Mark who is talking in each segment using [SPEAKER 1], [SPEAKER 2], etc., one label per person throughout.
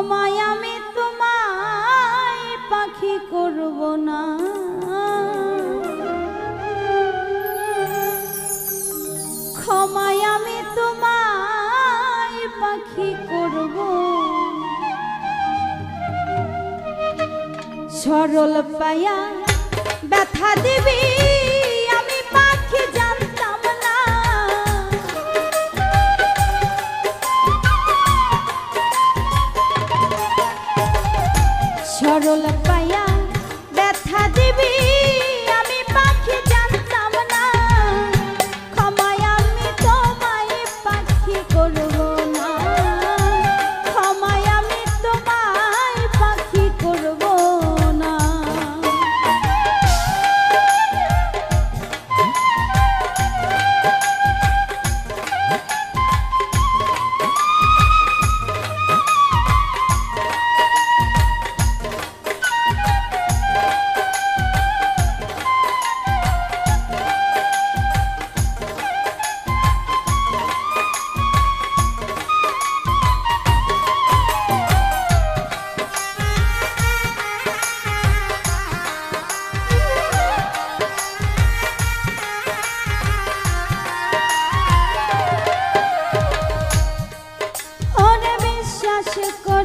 [SPEAKER 1] সময় আমি তোমায় পাখি করব না। ক্ষমায় আমি তোমায় পাখি করব। সরল পায়া ব্যথা দিবি। la paya.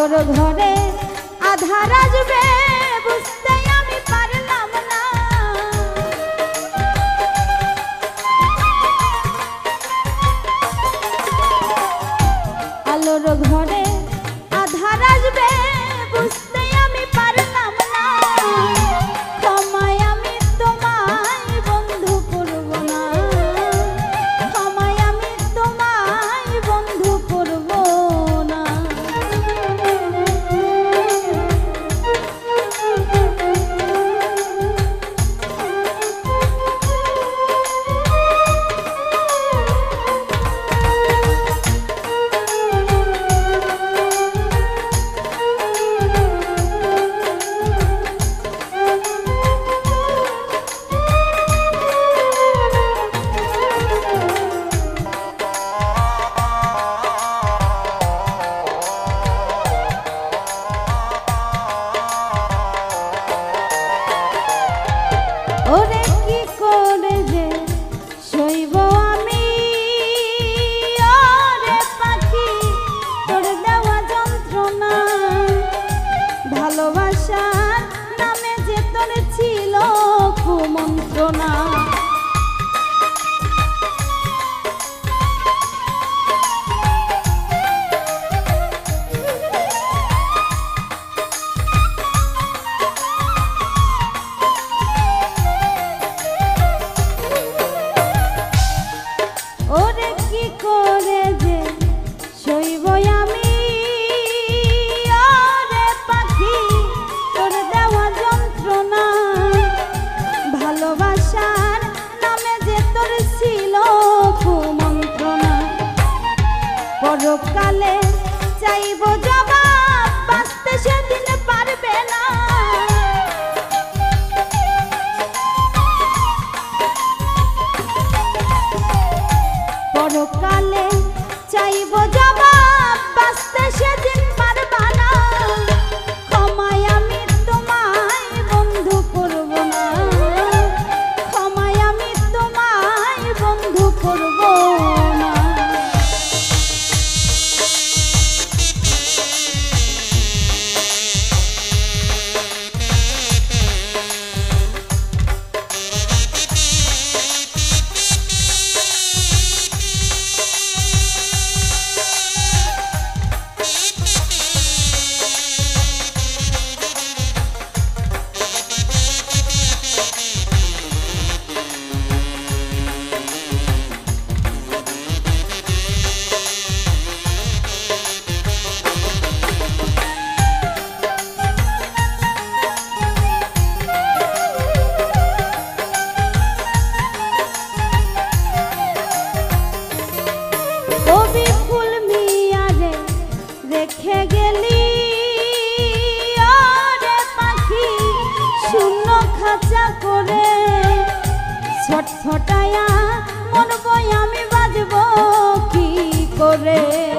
[SPEAKER 1] তোর ঘরে আধার আসবে বুঝতে আমি পারলাম না। আলোর ঘরে zócale খাঁচা করে। ছটফটায়া মন আমি বাজব কি করে?